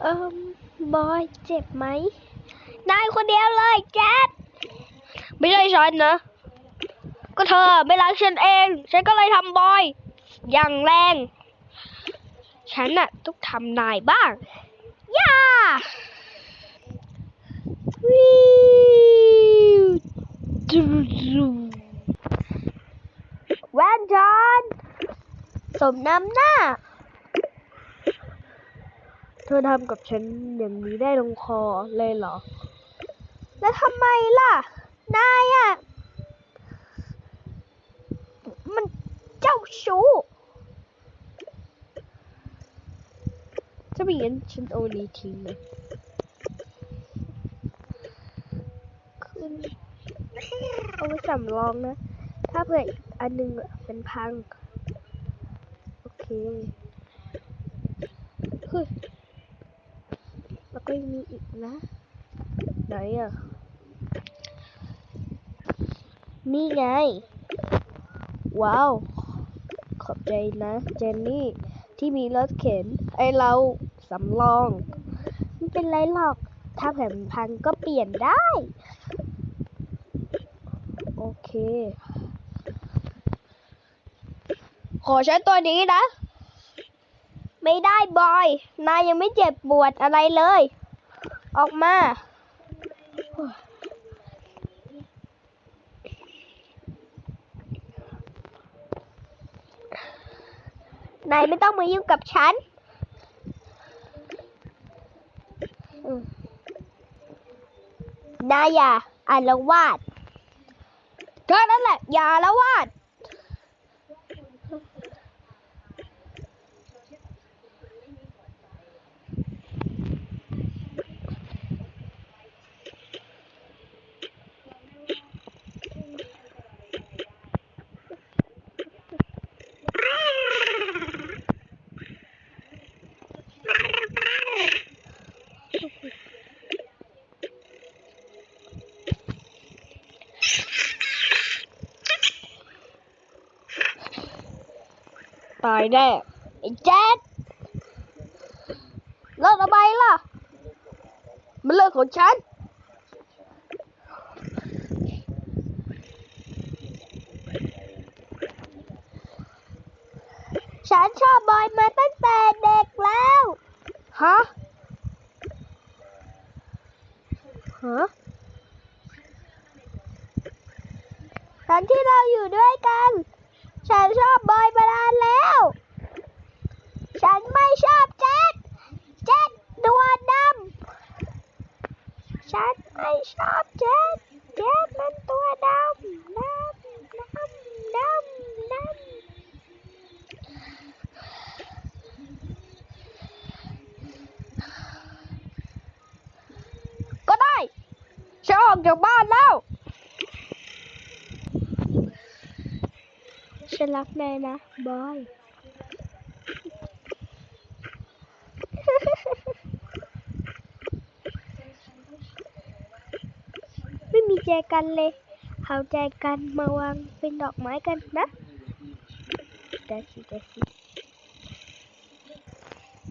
เอิมบอยเจ็บไหมนายคนเดียวเลยแจ๊ดไม่ใช่ฉันนะ ก็เธอไม่รักฉันเอง ฉันก็เลยทำบอย อย่างแรง ฉันน่ะต้องทำนายบ้าง ย่าวิวจูจูแวนจอนสมน้ำหน้า เธอทำกับฉันอย่างนี้ได้ลงคอเลยเหรอ แล้วทำไมล่ะ นายอะ มันเจ้าชู้จะไม่งั้นฉันเอานี้ทิ้งเลยขึ้นเอาไว้สำรองนะ ถ้าเผื่อนอันหนึงเป็นพัง โอเค เฮ้ย แล้วก็ยังมีอีกนะ ไหนอะ นี่ไง ว้าว ขอบใจนะ เจนนี่ ที่มีรถเข็น ไอเราสำรองไม่เป็นไรหรอก ถ้าแผ่นพังก็เปลี่ยนได้ โอเค ขอใช้ตัวนี้นะ ไม่ได้บอย นายยังไม่เจ็บปวดอะไรเลย ออกมา นายไม่ต้องมายุ่งกับฉันนายอย่าอารวาดเท่นั้นแหละอย่าอารวาด ตายแน่ไอ้แจ๊ดเลิกทำไมล่ะ มันเลิกของฉัน ฉันชอบบอยมาตั้งแต่เด็กแล้ว ฮะ ฮะตอนที่เราอยู่ด้วยกัน ฉันชอบบอยมานานแล้ว ฉันไม่ชอบแจ๊ดแจ๊ดตัวดำฉันไม่ชอบแจ๊ดแจ๊ดมันตัวดำดำดำ ดำดำก็ได้ฉันออกจากบ้านแล้วฉันรักนายนะบอยไม่มีแจกันเลย เข้าใจกันมาวางเป็นดอกไม้กันนะเดยวสิเดยวสิ